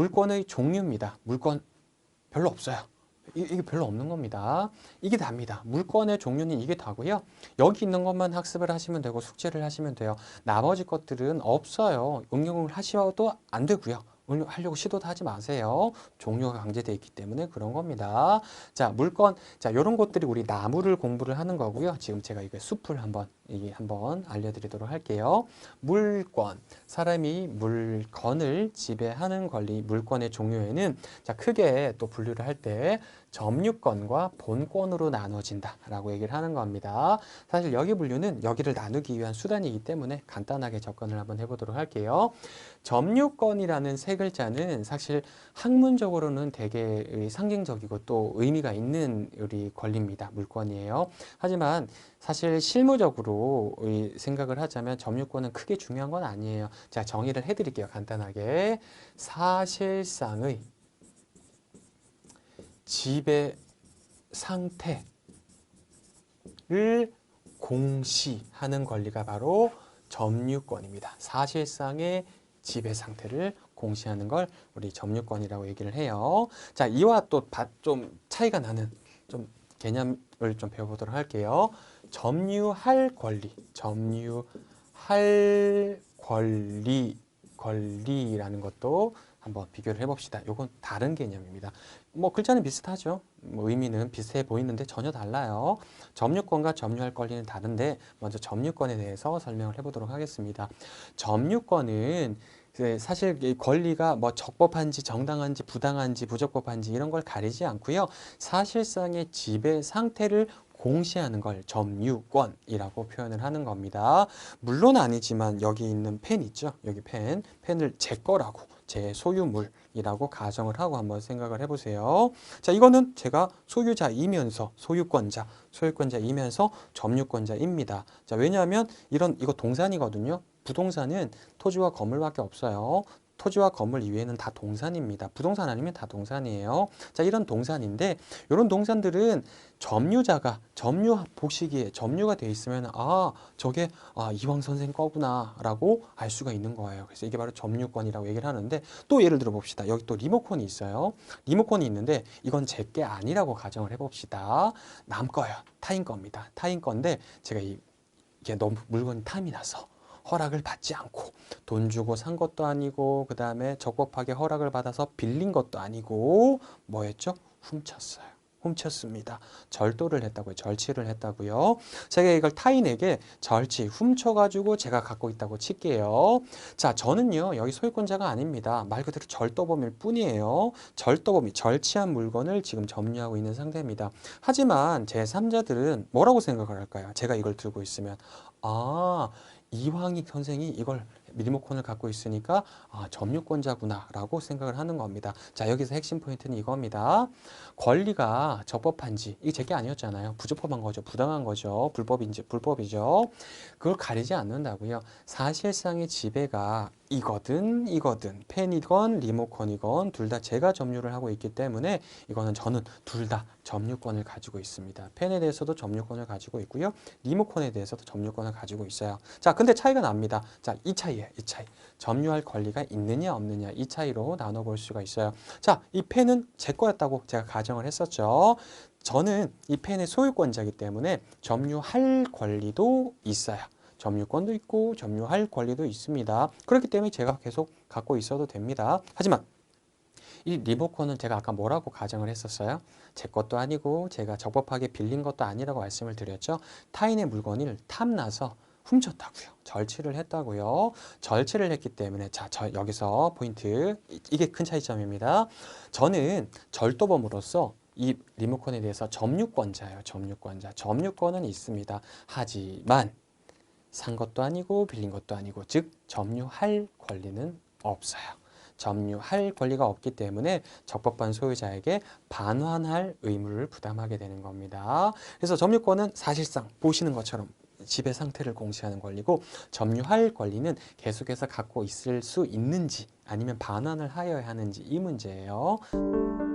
자, 물권의 종류입니다. 물권 별로 없어요. 이- 이게 별로 없는 겁니다. 이게 답니다. 물권의 종류는 이게 다고요. 여기 있는 것만 학습을 하시면 되고 숙제를 하시면 돼요. 나머지 것들은 없어요. 응용을 하셔도 안 되고요. 응용하려고 시도도 하지 마세요. 종류가 강제되어 있기 때문에 그런 겁니다. 자, 물건, 자, 이런 것들이 우리 나무를 공부를 하는 거고요. 지금 제가 이거 숲을 한번, 이게 한번 알려드리도록 할게요. 물권, 사람이 물건을 지배하는 권리, 물권의 종류에는 자, 크게 또 분류를 할 때 점유권과 본권으로 나눠진다라고 얘기를 하는 겁니다. 사실 여기 분류는 여기를 나누기 위한 수단이기 때문에 간단하게 접근을 한번 해보도록 할게요. 점유권이라는 세 글자는 사실 학문적으로는 되게 상징적이고 또 의미가 있는 우리 권리입니다. 물권이에요. 하지만 사실 실무적으로 이 생각을 하자면 점유권은 크게 중요한 건 아니에요. 자, 정의를 해드릴게요. 간단하게. 사실상의 지배 상태를 공시하는 권리가 바로 점유권입니다. 사실상의 지배 상태를 공시하는 걸 우리 점유권이라고 얘기를 해요. 자, 이와 또 좀 차이가 나는 좀 개념을 좀 배워보도록 할게요. 점유할 권리, 점유할 권리, 권리라는 것도 한번 비교를 해봅시다. 요건 다른 개념입니다. 뭐 글자는 비슷하죠. 뭐 의미는 비슷해 보이는데 전혀 달라요. 점유권과 점유할 권리는 다른데 먼저 점유권에 대해서 설명을 해보도록 하겠습니다. 점유권은 그 사실 이 권리가 뭐 적법한지 정당한지 부당한지 부적법한지 이런 걸 가리지 않고요. 사실상의 지배 상태를 공시하는 걸 점유권이라고 표현을 하는 겁니다. 물론 아니지만 여기 있는 펜 있죠? 여기 펜, 펜을 제 거라고 제 소유물이라고 가정을 하고 한번 생각을 해보세요. 자, 이거는 제가 소유자이면서 소유권자, 소유권자이면서 점유권자입니다. 자, 왜냐하면 이런 이거 동산이거든요. 부동산은 토지와 건물밖에 없어요. 토지와 건물 이외에는 다 동산입니다. 부동산 아니면 다 동산이에요. 자, 이런 동산인데 이런 동산들은 점유자가 점유 보시기에 점유가 돼 있으면 아, 저게 아, 이왕 선생 거구나라고 알 수가 있는 거예요. 그래서 이게 바로 점유권이라고 얘기를 하는데 또 예를 들어 봅시다. 여기 또 리모컨이 있어요. 리모컨이 있는데 이건 제게 아니라고 가정을 해 봅시다. 남 거예요. 타인 겁니다. 타인 건데 제가 이 이게 너무 물건이 탐이 나서 허락을 받지 않고 돈 주고 산 것도 아니고 그 다음에 적법하게 허락을 받아서 빌린 것도 아니고 뭐였죠? 훔쳤어요. 훔쳤습니다. 절도를 했다고요. 절취를 했다고요. 제가 이걸 타인에게 절취, 훔쳐가지고 제가 갖고 있다고 칠게요. 자, 저는요 여기 소유권자가 아닙니다. 말 그대로 절도범일 뿐이에요. 절도범이 절취한 물건을 지금 점유하고 있는 상태입니다. 하지만 제 3자들은 뭐라고 생각을 할까요? 제가 이걸 들고 있으면 아 이황익 선생이 이걸 리모컨을 갖고 있으니까 아, 점유권자구나라고 생각을 하는 겁니다. 자, 여기서 핵심 포인트는 이겁니다. 권리가 적법한지 이게 제게 아니었잖아요. 부적법한 거죠. 부당한 거죠. 불법인지 불법이죠. 그걸 가리지 않는다고요. 사실상의 지배가 이거든 이거든 펜이건 리모컨이건 둘 다 제가 점유를 하고 있기 때문에 이거는 저는 둘 다 점유권을 가지고 있습니다. 펜에 대해서도 점유권을 가지고 있고요. 리모컨에 대해서도 점유권을 가지고 있어요. 자, 근데 차이가 납니다. 자, 이 차이 예요. 이 차이. 점유할 권리가 있느냐 없느냐 이 차이로 나눠 볼 수가 있어요. 자, 이 펜은 제 거였다고 제가 가정을 했었죠. 저는 이 펜의 소유권자이기 때문에 점유할 권리도 있어요. 점유권도 있고 점유할 권리도 있습니다. 그렇기 때문에 제가 계속 갖고 있어도 됩니다. 하지만 이 리모컨은 제가 아까 뭐라고 가정을 했었어요? 제 것도 아니고 제가 적법하게 빌린 것도 아니라고 말씀을 드렸죠. 타인의 물건을 탐나서 훔쳤다고요. 절취를 했다고요. 절취를 했기 때문에 자, 저 여기서 포인트 이- 이게 큰 차이점입니다. 저는 절도범으로서 이 리모컨에 대해서 점유권자예요. 점유권자. 점유권은 있습니다. 하지만 산 것도 아니고 빌린 것도 아니고 즉 점유할 권리는 없어요. 점유할 권리가 없기 때문에 적법한 소유자에게 반환할 의무를 부담하게 되는 겁니다. 그래서 점유권은 사실상 보시는 것처럼 지배 상태를 공시하는 권리고 점유할 권리는 계속해서 갖고 있을 수 있는지 아니면 반환을 하여야 하는지 이 문제예요.